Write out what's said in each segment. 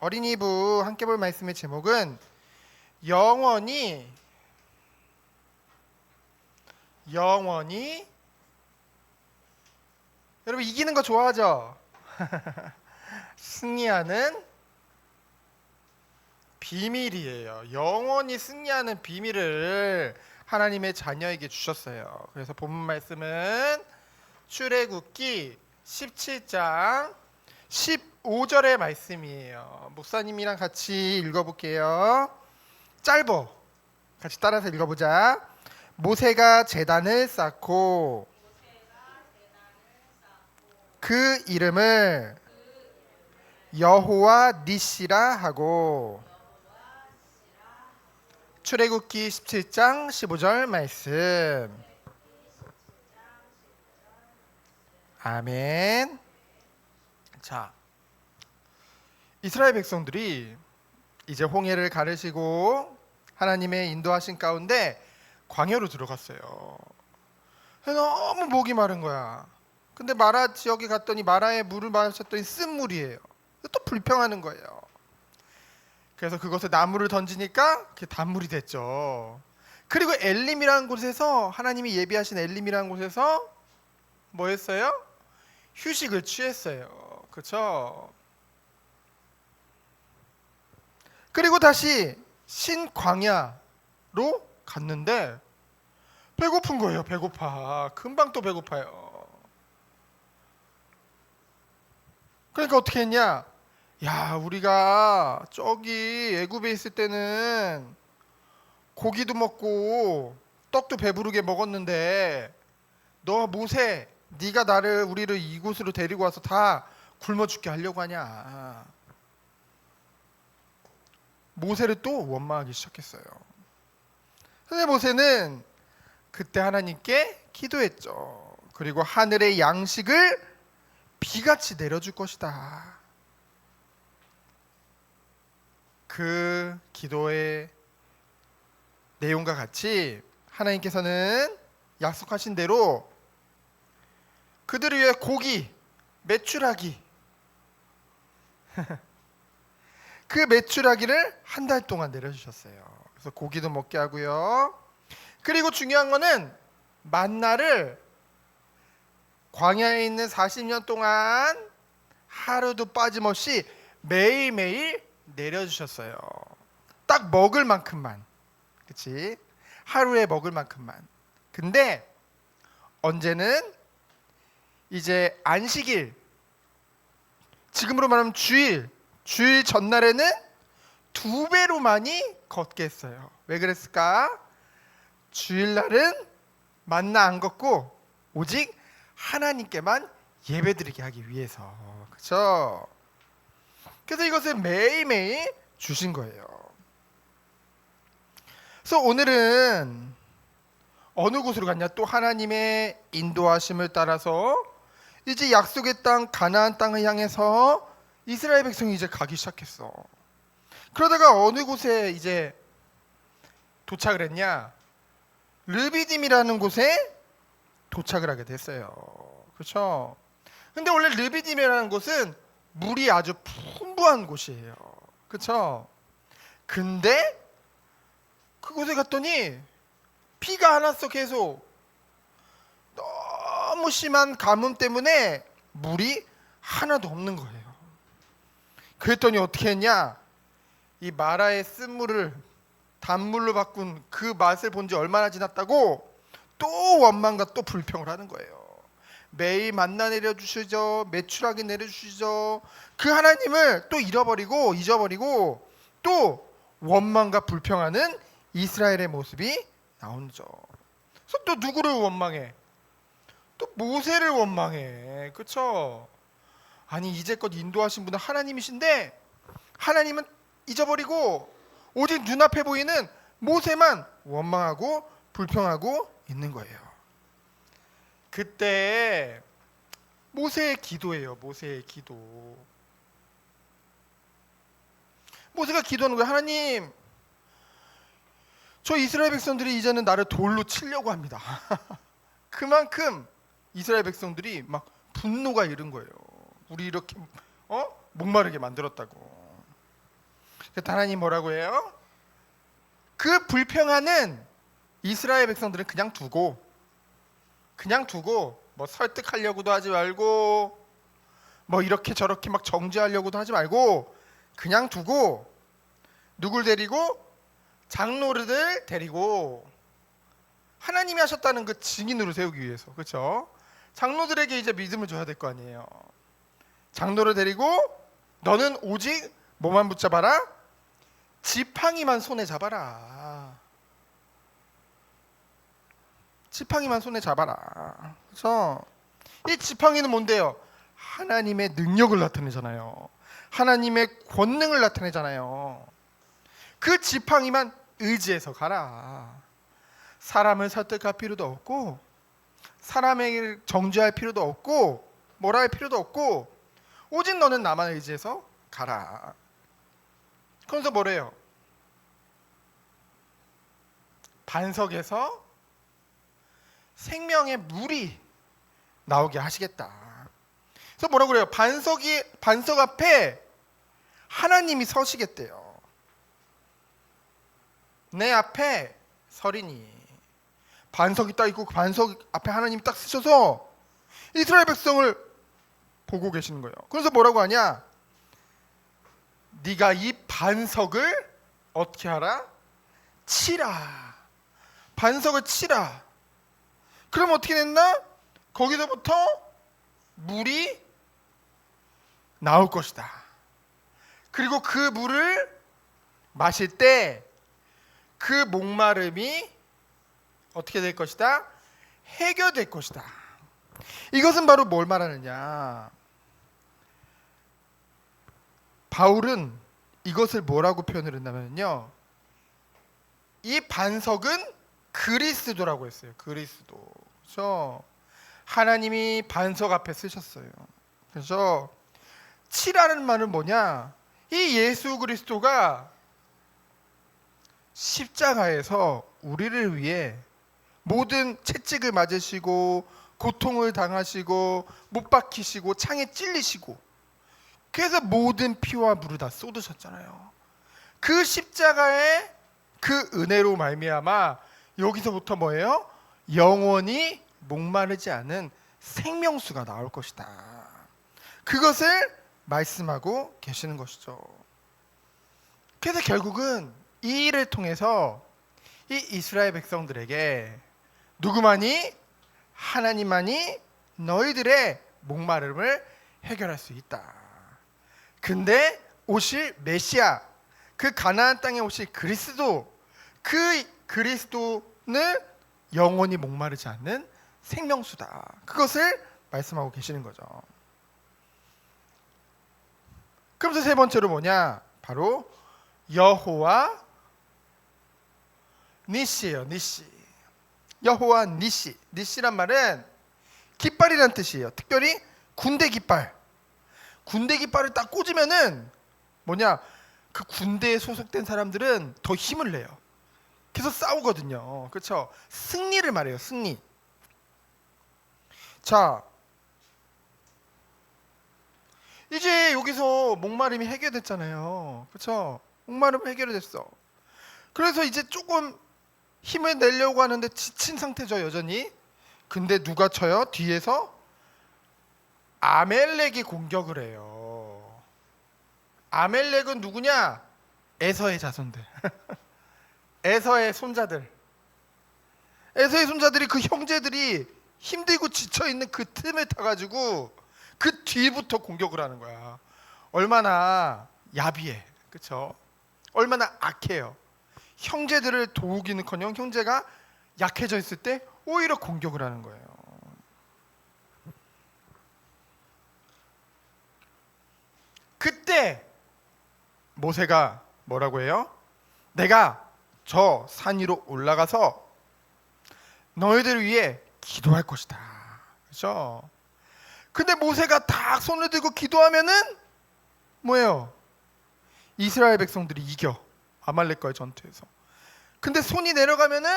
어린이부 함께 볼 말씀의 제목은 영원히 영원히 여러분 이기는 거 좋아하죠? 승리하는 비밀이에요. 영원히 승리하는 비밀을 하나님의 자녀에게 주셨어요. 그래서 본문 말씀은 출애굽기 17장 15절의 말씀이에요. 목사님이랑 같이 읽어볼게요. 짧어. 같이 따라서 읽어보자. 모세가 제단을 쌓고 그 이름을 여호와 니시라 하고 출애굽기 17장 15절 말씀. 아멘. 자, 이스라엘 백성들이 이제 홍해를 가르시고 하나님의 인도하신 가운데 광야로 들어갔어요. 너무 목이 마른 거야. 근데 마라 지역에 갔더니 마라의 물을 마셨더니 쓴 물이에요. 또 불평하는 거예요. 그래서 그것을 나무를 던지니까 그게 단물이 됐죠. 그리고 엘림이라는 곳에서 하나님이 예비하신 엘림이라는 곳에서 뭐 했어요? 휴식을 취했어요. 그렇죠? 그리고 다시 신광야로 갔는데 배고픈 거예요. 배고파. 금방 또 배고파요. 그러니까 어떻게 했냐? 야, 우리가 저기 애굽에 있을 때는 고기도 먹고 떡도 배부르게 먹었는데 너 모세 네가 나를 우리를 이곳으로 데리고 와서 다 굶어 죽게 하려고 하냐. 모세를 또 원망하기 시작했어요. 근데 모세는 그때 하나님께 기도했죠. 그리고 하늘의 양식을 비같이 내려줄 것이다. 그 기도의 내용과 같이 하나님께서는 약속하신 대로 그들을 위해 고기, 메추라기 그 메추라기를 한 달 동안 내려주셨어요. 그래서 고기도 먹게 하고요. 그리고 중요한 거는 만나를 광야에 있는 40년 동안 하루도 빠짐없이 매일매일 내려주셨어요. 딱 먹을 만큼만. 그치? 하루에 먹을 만큼만. 근데 언제는 이제 안식일 지금으로 말하면 주일 주일 전날에는 두 배로 많이 걷게 했어요. 왜 그랬을까? 주일날은 만나 안 걷고 오직 하나님께만 예배드리게 하기 위해서 그렇죠? 그래서 이것을 매일매일 주신 거예요. 그래서 오늘은 어느 곳으로 갔냐? 또 하나님의 인도하심을 따라서 이제 약속의 땅 가나안 땅을 향해서 이스라엘 백성이 이제 가기 시작했어. 그러다가 어느 곳에 이제 도착을 했냐? 르비딤이라는 곳에 도착을 하게 됐어요. 그렇죠? 근데 원래 르비딤이라는 곳은 물이 아주 풍부한 곳이에요. 그렇죠? 근데 그곳에 갔더니 피가 안 왔어 계속. 너무 심한 가뭄 때문에 물이 하나도 없는 거예요. 그랬더니 어떻게 했냐? 이 마라의 쓴물을 단물로 바꾼 그 맛을 본 지 얼마나 지났다고 또 원망과 또 불평을 하는 거예요. 매일 만나 내려 주시죠. 매출하게 내려 주시죠. 그 하나님을 또 잃어버리고 잊어버리고 또 원망과 불평하는 이스라엘의 모습이 나오죠. 그래서 또 누구를 원망해? 또 모세를 원망해. 그렇죠? 아니 이제껏 인도하신 분은 하나님이신데 하나님은 잊어버리고 오직 눈앞에 보이는 모세만 원망하고 불평하고 있는 거예요. 그때 모세의 기도예요. 모세의 기도. 모세가 기도하는 거예요. 하나님, 저 이스라엘 백성들이 이제는 나를 돌로 치려고 합니다. 그만큼 이스라엘 백성들이 막 분노가 이른 거예요. 우리 이렇게 어 목마르게 만들었다고. 하나님 뭐라고 해요? 그 불평하는 이스라엘 백성들은 그냥 두고 그냥 두고 뭐 설득하려고도 하지 말고 뭐 이렇게 저렇게 막 정죄하려고도 하지 말고 그냥 두고 누굴 데리고 장로를 데리고 하나님이 하셨다는 그 증인으로 세우기 위해서 그렇죠? 장로들에게 이제 믿음을 줘야 될 거 아니에요. 장로를 데리고 너는 오직 뭐만 붙잡아라? 지팡이만 손에 잡아라. 지팡이만 손에 잡아라. 그래서 이 지팡이는 뭔데요? 하나님의 능력을 나타내잖아요. 하나님의 권능을 나타내잖아요. 그 지팡이만 의지해서 가라. 사람을 설득할 필요도 없고 사람에게 정죄할 필요도 없고 뭐라 할 필요도 없고 오직 너는 나만 의지해서 가라. 그래서 뭐래요? 반석에서 생명의 물이 나오게 하시겠다. 그래서 뭐라고 그래요? 반석이 반석 앞에 하나님이 서시겠대요. 내 앞에 서리니 반석이 딱 있고 그 반석 앞에 하나님이 딱 쓰셔서 이스라엘 백성을 보고 계시는 거예요. 그래서 뭐라고 하냐? 네가 이 반석을 어떻게 하라? 치라. 반석을 치라. 그럼 어떻게 됐나? 거기서부터 물이 나올 것이다. 그리고 그 물을 마실 때 그 목마름이 어떻게 될 것이다? 해결될 것이다. 이것은 바로 뭘 말하느냐? 바울은 이것을 뭐라고 표현을 했냐면요. 이 반석은 그리스도라고 했어요. 그리스도. 그래서 하나님이 반석 앞에 쓰셨어요. 그래서 치라는 말은 뭐냐? 이 예수 그리스도가 십자가에서 우리를 위해 모든 채찍을 맞으시고 고통을 당하시고 못 박히시고 창에 찔리시고 그래서 모든 피와 물을 다 쏟으셨잖아요. 그 십자가의 그 은혜로 말미암아 여기서부터 뭐예요? 영원히 목마르지 않은 생명수가 나올 것이다. 그것을 말씀하고 계시는 것이죠. 그래서 결국은 이 일을 통해서 이 이스라엘 백성들에게 누구만이 하나님만이 너희들의 목마름을 해결할 수 있다. 근데 오실 메시아 그 가나안 땅에 오실 그리스도 그 그리스도는 영원히 목마르지 않는 생명수다. 그것을 말씀하고 계시는 거죠. 그러면서 세 번째로 뭐냐? 바로 여호와 니시예요. 니시. 여호와 니시. 니시란 말은 깃발이란 뜻이에요. 특별히 군대 깃발. 군대 깃발을 딱 꽂으면은 뭐냐? 그 군대에 소속된 사람들은 더 힘을 내요. 계속 싸우거든요. 그렇죠? 승리를 말해요. 승리. 자, 이제 여기서 목마름이 해결됐잖아요. 그렇죠? 목마름 해결이 됐어. 그래서 이제 조금 힘을 내려고 하는데 지친 상태죠 여전히. 근데 누가 쳐요? 뒤에서 아멜렉이 공격을 해요. 아멜렉은 누구냐? 에서의 자손들. 에서의 손자들. 에서의 손자들이 그 형제들이 힘들고 지쳐 있는 그 틈을 타가지고 그 뒤부터 공격을 하는 거야. 얼마나 야비해, 그렇죠? 얼마나 악해요. 형제들을 도우기는커녕 형제가 약해져 있을 때 오히려 공격을 하는 거예요. 그때 모세가 뭐라고 해요? 내가 저 산 위로 올라가서 너희들을 위해 기도할 것이다. 그렇죠? 근데 모세가 딱 손을 들고 기도하면은 뭐예요? 이스라엘 백성들이 이겨. 아말렉과의 전투에서. 근데 손이 내려가면은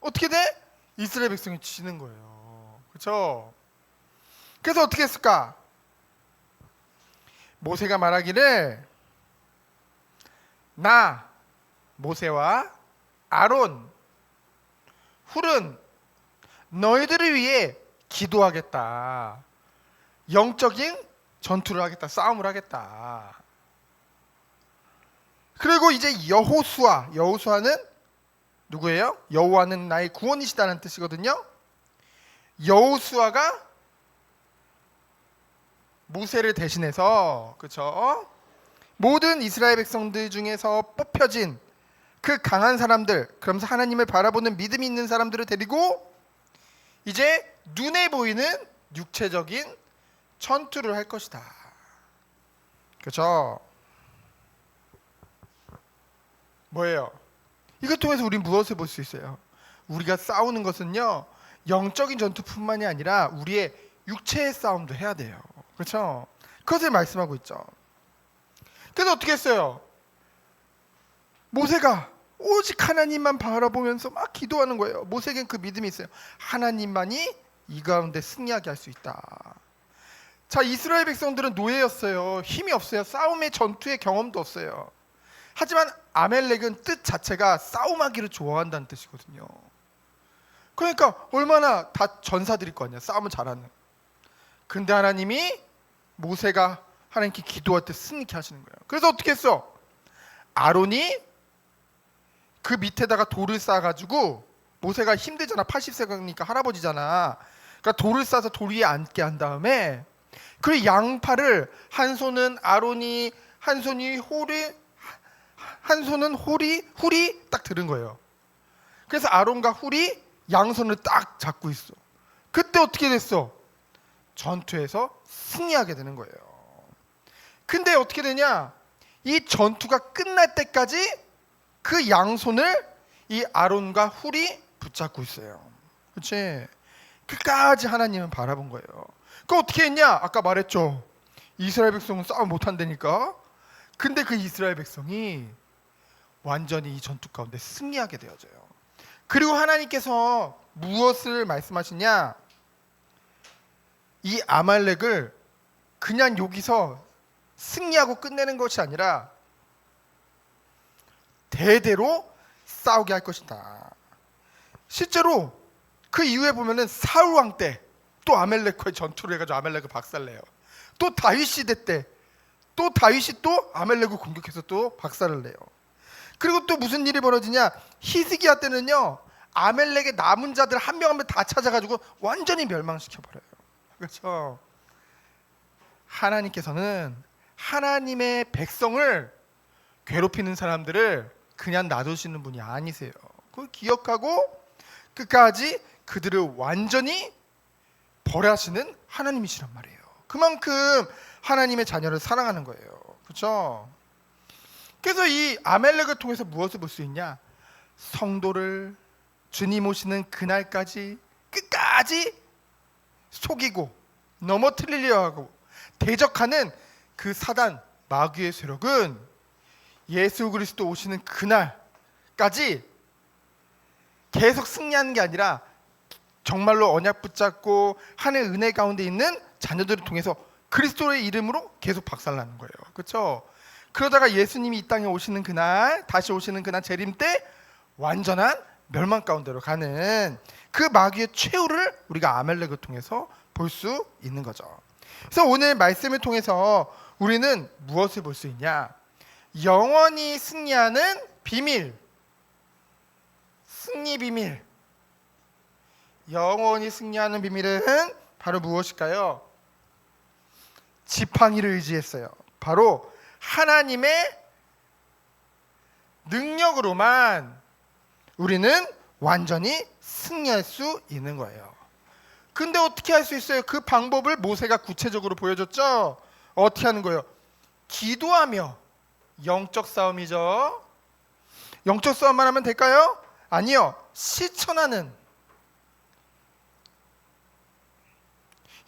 어떻게 돼? 이스라엘 백성이 지는 거예요. 그렇죠? 그래서 어떻게 했을까? 모세가 말하기를 나 모세와 아론 훌은 너희들을 위해 기도하겠다. 영적인 전투를 하겠다. 싸움을 하겠다. 그리고 이제 여호수아 여호수아는 누구예요? 여호와는 나의 구원이시다는 뜻이거든요. 여호수아가 모세를 대신해서 그렇죠? 모든 이스라엘 백성들 중에서 뽑혀진 그 강한 사람들, 그러면서 하나님을 바라보는 믿음이 있는 사람들을 데리고 이제 눈에 보이는 육체적인 전투를 할 것이다. 그렇죠? 뭐예요? 이것 통해서 우리 무엇을 볼 수 있어요? 우리가 싸우는 것은요 영적인 전투뿐만이 아니라 우리의 육체의 싸움도 해야 돼요. 그렇죠? 그것을 말씀하고 있죠. 그래서 어떻게 했어요? 모세가 오직 하나님만 바라보면서 막 기도하는 거예요. 모세에겐 그 믿음이 있어요. 하나님만이 이 가운데 승리하게 할 수 있다. 자, 이스라엘 백성들은 노예였어요. 힘이 없어요. 싸움의 전투의 경험도 없어요. 하지만 아멜렉은 뜻 자체가 싸움하기를 좋아한다는 뜻이거든요. 그러니까 얼마나 다 전사들일 거 아니야. 싸움을 잘하는. 근데 하나님이 모세가 하나님께 기도할 때 승리케 하시는 거예요. 그래서 어떻게 했어? 아론이 그 밑에다가 돌을 쌓아가지고 모세가 힘들잖아. 80세니까 할아버지잖아. 그러니까 돌을 싸서 돌 위에 앉게 한 다음에 그 양팔을 한 손은 아론이 한 손이 홀이 한 손은 홀이 훌이 딱 들은 거예요. 그래서 아론과 훌이 양손을 딱 잡고 있어. 그때 어떻게 됐어? 전투에서 승리하게 되는 거예요. 근데 어떻게 되냐? 이 전투가 끝날 때까지 그 양손을 이 아론과 훌이 붙잡고 있어요. 그렇지? 끝까지 하나님은 바라본 거예요. 그 어떻게 했냐? 아까 말했죠. 이스라엘 백성은 싸움 못 한다니까. 근데 그 이스라엘 백성이 완전히 이 전투 가운데 승리하게 되어져요. 그리고 하나님께서 무엇을 말씀하시냐? 이 아말렉을 그냥 여기서 승리하고 끝내는 것이 아니라 대대로 싸우게 할 것이다. 실제로 그 이후에 보면은 사울 왕 때 또 아멜렉과의 전투를 해가지고 아멜렉을 박살내요. 또 다윗 시대 때 또 다윗이 또 아멜렉을 공격해서 또 박살을 내요. 그리고 또 무슨 일이 벌어지냐? 히스기야 때는요 아멜렉의 남은 자들 한 명 한 명 다 찾아가지고 완전히 멸망시켜 버려요. 그렇죠? 하나님께서는 하나님의 백성을 괴롭히는 사람들을 그냥 놔두시는 분이 아니세요. 그걸 기억하고 끝까지 그들을 완전히 벌하시는 하나님이시란 말이에요. 그만큼 하나님의 자녀를 사랑하는 거예요. 그렇죠? 그래서 이 아멜렉을 통해서 무엇을 볼 수 있냐? 성도를 주님 오시는 그날까지 끝까지 속이고 넘어뜨리려 하고 대적하는 그 사단 마귀의 세력은 예수 그리스도 오시는 그날까지 계속 승리하는 게 아니라 정말로 언약 붙잡고 하늘 은혜 가운데 있는 자녀들을 통해서 그리스도의 이름으로 계속 박살나는 거예요. 그렇죠? 그러다가 예수님이 이 땅에 오시는 그날, 다시 오시는 그날 재림 때 완전한 멸망 가운데로 가는 그 마귀의 최후를 우리가 아멜렉을 통해서 볼 수 있는 거죠. 그래서 오늘 말씀을 통해서 우리는 무엇을 볼 수 있냐? 영원히 승리하는 비밀. 승리 비밀. 영원히 승리하는 비밀은 바로 무엇일까요? 지팡이를 의지했어요. 바로 하나님의 능력으로만 우리는 완전히 승리할 수 있는 거예요. 근데 어떻게 할 수 있어요? 그 방법을 모세가 구체적으로 보여줬죠. 어떻게 하는 거예요? 기도하며 영적 싸움이죠. 영적 싸움만 하면 될까요? 아니요. 실천하는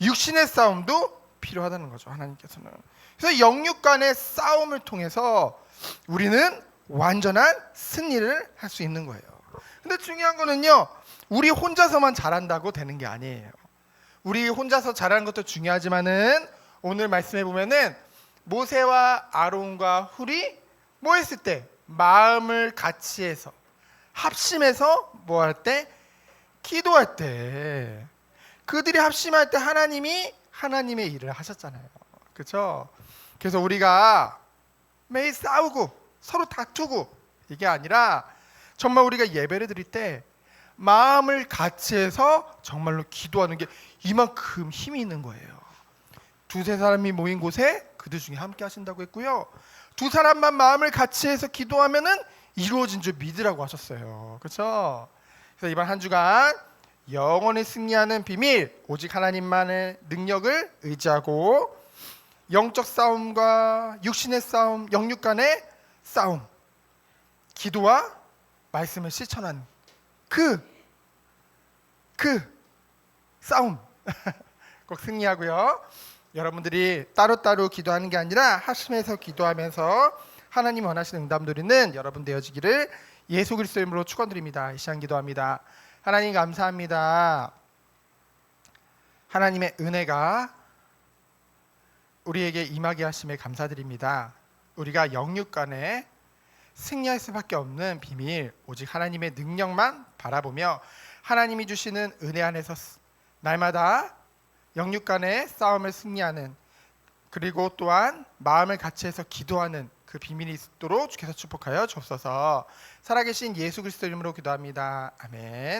육신의 싸움도 필요하다는 거죠. 하나님께서는. 그래서 영육 간의 싸움을 통해서 우리는 완전한 승리를 할 수 있는 거예요. 근데 중요한 거는요. 우리 혼자서만 잘한다고 되는 게 아니에요. 우리 혼자서 잘하는 것도 중요하지만은 오늘 말씀해 보면은 모세와 아론과 훌이 뭐 했을 때 마음을 같이 해서 합심해서 뭐 할 때 기도할 때 그들이 합심할 때 하나님이 하나님의 일을 하셨잖아요. 그렇죠? 그래서 우리가 매일 싸우고 서로 다투고 이게 아니라 정말 우리가 예배를 드릴 때 마음을 같이 해서 정말로 기도하는 게 이만큼 힘이 있는 거예요. 두세 사람이 모인 곳에 그들 중에 함께 하신다고 했고요. 두 사람만 마음을 같이 해서 기도하면은 이루어진 줄 믿으라고 하셨어요. 그렇죠? 그래서 이번 한 주간 영원히 승리하는 비밀 오직 하나님만의 능력을 의지하고 영적 싸움과 육신의 싸움, 영육 간의 싸움, 기도와 말씀을 실천한 그, 그 싸움 꼭 승리하고요. 여러분들이 따로따로 기도하는 게 아니라 하심해서 기도하면서 하나님 원하시는 응답 누리는 여러분 되어지기를 예수 그리스도 이름으로 축원드립니다. 이 시간 기도합니다. 하나님 감사합니다. 하나님의 은혜가 우리에게 임하게 하심에 감사드립니다. 우리가 영육 간에 승리할 수밖에 없는 비밀 오직 하나님의 능력만 바라보며 하나님이 주시는 은혜 안에서 날마다 영육 간의 싸움을 승리하는 그리고 또한 마음을 같이 해서 기도하는 그 비밀이 있도록 주께서 축복하여 주옵소서. 살아계신 예수 그리스도 이름으로 기도합니다. 아멘.